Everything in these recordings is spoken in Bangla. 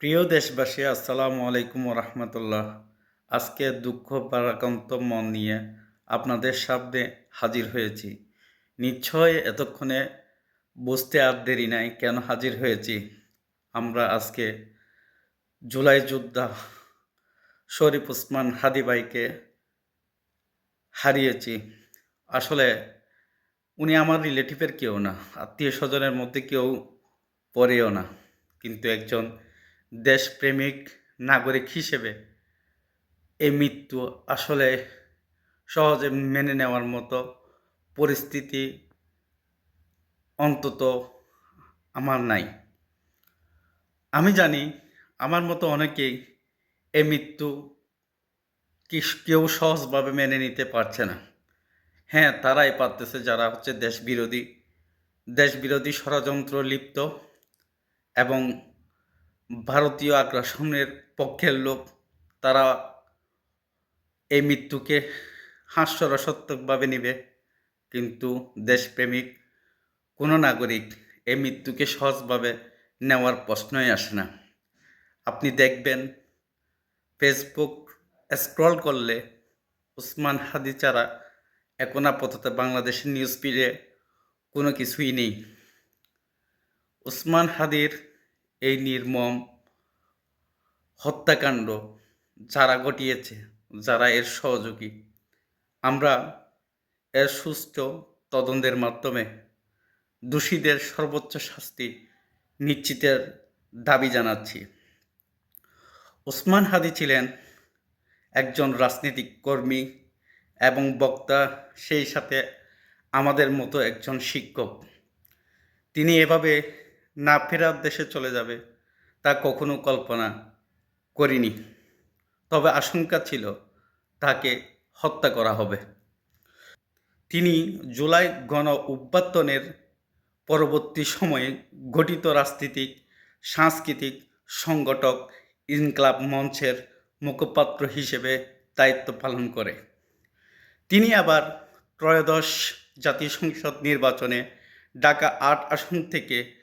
প্রিয় দেশবাসী, আসসালামু আলাইকুম রহমতুল্লাহ আজকে দুঃখ পারাকান্ত মন নিয়ে আপনাদের সামনে হাজির হয়েছি। নিশ্চয় এতক্ষণে বুঝতে আর দেরি নাই কেন হাজির হয়েছি। আমরা আজকে জুলাই যোদ্ধা শরীফ উসমান হাদিবাইকে হারিয়েছি। আসলে উনি আমার রিলেটিভের কেউ না আত্মীয় স্বজনের মধ্যে কেউ পড়েও না। কিন্তু একজন দেশপ্রেমিক নাগরিক হিসেবে এই মৃত্যু আসলে সহজে মেনে নেওয়ার মতো পরিস্থিতি অন্তত আমার নাই। আমি জানি আমার মতো অনেকেই এই মৃত্যু কি কেউ সহজভাবে মেনে নিতে পারছে না। হ্যাঁ তারাই পারতেছে যারা হচ্ছে দেশবিরোধী দেশবিরোধী ষড়যন্ত্র লিপ্ত এবং ভারতীয় আগ্রাসনের পক্ষের লোক, তারা এই মৃত্যুকে হাস্যরসাত্মকভাবে নেবে। কিন্তু দেশপ্রেমিক কোনো নাগরিক এই মৃত্যুকে সহজভাবে নেওয়ার প্রশ্নই আসে না। আপনি দেখবেন, ফেসবুক স্ক্রল করলে উসমান হাদি ছাড়া এখন আপাতত বাংলাদেশের নিউজ ফিডে কোনো কিছুই নেই। উসমান হাদির এই নির্মম হত্যাকাণ্ড যারা ঘটিয়েছে, যারা এর সহযোগী, আমরা এর সুস্থ তদন্তের মাধ্যমে দোষীদের সর্বোচ্চ শাস্তি নিশ্চিতের দাবি জানাচ্ছি। ওসমান হাদি ছিলেন একজন রাজনৈতিক কর্মী এবং বক্তা, সেই সাথে আমাদের মতো একজন শিক্ষক। তিনি এভাবে না ফেরার দেশে চলে যাবে তা কখনো কল্পনা করিনি। তবে আশঙ্কা ছিল তাকে হত্যা করা হবে। তিনি জুলাই গণ উপাত্তনের পরবর্তী সময়ে গঠিত রাজনীতিক, সাংস্কৃতিক সংগঠক ইনকলাব মঞ্চের মুখপাত্র হিসেবে দায়িত্ব পালন করে। তিনি আবার ত্রয়োদশ জাতীয় সংসদ নির্বাচনে ঢাকা আট আসন থেকে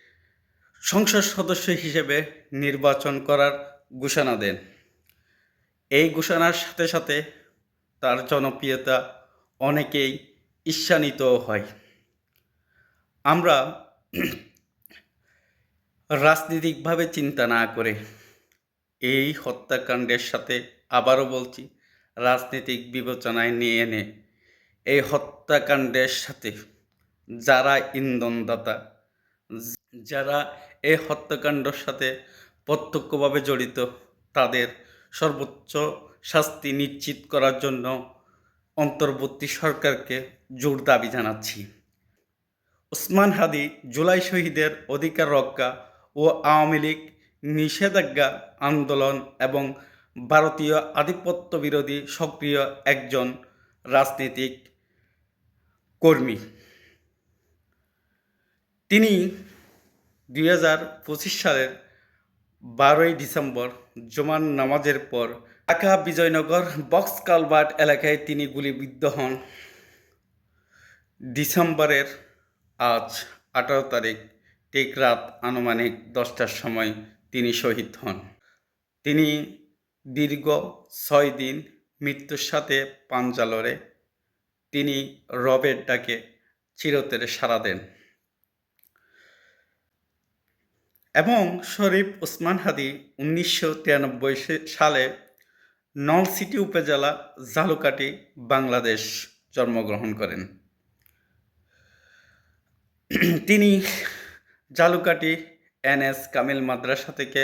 সংসদ সদস্য হিসেবে নির্বাচন করার ঘোষণা দেন। এই ঘোষণার সাথে সাথে তার জনপ্রিয়তা অনেকেই ঈর্ষান্বিত হয়। আমরা রাজনৈতিকভাবে চিন্তা না করে এই হত্যাকাণ্ডের সাথে আবারও বলছি, রাজনৈতিক বিবেচনায় নিয়ে এনে এই হত্যাকাণ্ডের সাথে যারা ইন্ধনদাতা যারা এই হত্যাকাণ্ডের সাথে প্রত্যক্ষভাবে জড়িত, তাদের সর্বোচ্চ শাস্তি নিশ্চিত করার জন্য অন্তর্বর্তী সরকারকে জোর দাবি জানাচ্ছি। ওসমান হাদি জুলাই শহীদের অধিকার রক্ষা ও আওয়ামী লীগ নিষেধাজ্ঞা আন্দোলন এবং ভারতীয় আধিপত্য বিরোধী সক্রিয় একজন রাজনৈতিক কর্মী। তিনি দুই হাজার পঁচিশ সালের বারোই ডিসেম্বর জমান নামাজের পর ঢাকা বিজয়নগর বক্স কালবার্ট এলাকায় তিনি গুলিবিদ্ধ হন। ডিসেম্বরের আজ আঠারো তারিখ ঠিক রাত আনুমানিক দশটার সময় তিনি শহীদ হন। তিনি দীর্ঘ ছয় দিন মৃত্যুর সাথে পাঞ্জা লড়ে তিনি রবের ডাকে চিরতরে সাড়া দেন। এবং শরীফ ওসমান হাদি উনিশশো তিরানব্বই সালে নলসিটি উপজেলা জালুকাটি বাংলাদেশ জন্মগ্রহণ করেন। তিনি জালুকাটি এন এস কামিল মাদ্রাসা থেকে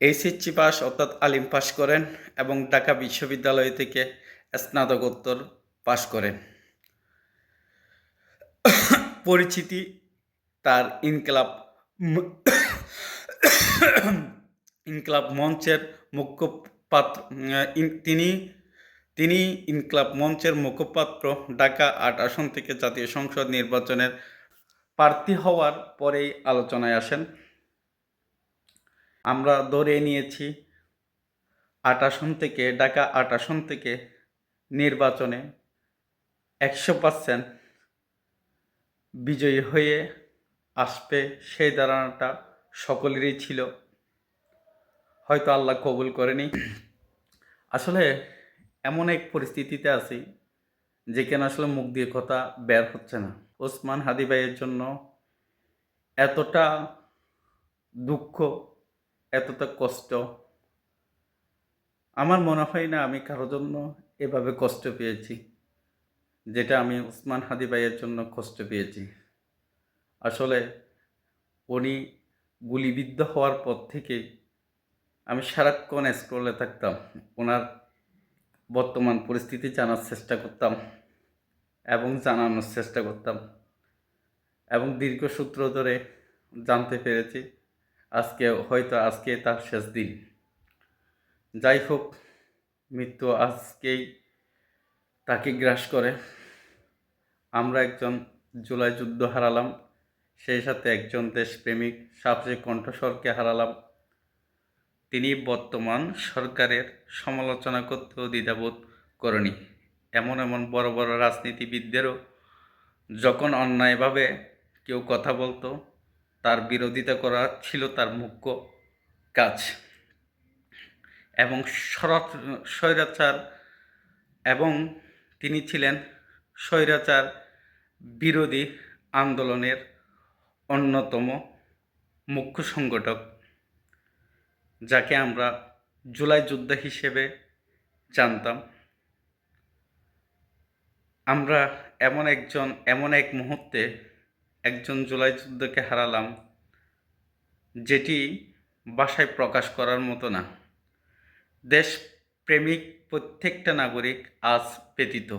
এইচএসসি পাস অর্থাৎ আলিম পাস করেন এবং ঢাকা বিশ্ববিদ্যালয় থেকে স্নাতকোত্তর পাশ করেন। পরিচিতি তার ইনকলাব ইনকলাব মঞ্চের মুখপাত্র তিনি তিনি ইনকলাব মঞ্চের মুখপাত্র ঢাকা আট আসন থেকে জাতীয় সংসদ নির্বাচনের প্রার্থী হওয়ার পরেই আলোচনায় আসেন। আমরা ধরে নিয়েছি আট আসন থেকে, ঢাকা আট আসন থেকে নির্বাচনে একশো পার্সেন্ট বিজয়ী হয়ে আসবে, সেই ধারণাটা সকলেরই ছিল। হয়তো আল্লাহ কবুল করেনি। আসলে এমন এক পরিস্থিতিতে আছি যেখানে আসলে মুখ দিয়ে কথা বের হচ্ছে না। ওসমান হাদি ভাইয়ের জন্য এতটা দুঃখ, এতটা কষ্ট, আমার মনে হয় না আমি কারোর জন্য এভাবে কষ্ট পেয়েছি, যেটা আমি উসমান হাদি ভাইয়ের জন্য কষ্ট পেয়েছি। আসলে উনি গুলিবিদ্ধ হওয়ার পর থেকে আমি সারাক্ষণ স্ক্রলে থাকতাম। ওনার বর্তমান পরিস্থিতি জানার চেষ্টা করতাম এবং জানানোর চেষ্টা করতাম এবং দীর্ঘ সূত্র ধরে জানতে পেরেছি আজকে হয়তো আজকে তার শেষ দিন। যাই হোক, মৃত্যু আজকেই তাকে গ্রাস করে। আমরা একজন জুলাই যুদ্ধ হারালাম। সেই সাথে একজন দেশপ্রেমিক সাহসী কণ্ঠস্বরকে হারালাম। তিনি বর্তমান সরকারের সমালোচনা করতেও দ্বিধাবোধ করেনি। এমন এমন বড় বড় রাজনীতিবিদদেরও যখন অন্যায়ভাবে কেউ কথা বলতো, তার বিরোধিতা করা ছিল তার মুখ্য কাজ। এবং শরৎ, স্বৈরাচার এবং তিনি ছিলেন স্বৈরাচার বিরোধী আন্দোলনের অন্যতম মুখ্য সংগঠক, যাকে আমরা জুলাই যোদ্ধা হিসেবে জানতাম। আমরা এমন একজন, এমন এক মুহূর্তে একজন জুলাই যুদ্ধকে হারালাম, যেটি বাসায় প্রকাশ করার মতো না। দেশপ্রেমিক প্রত্যেকটা নাগরিক আজ ব্যতীত।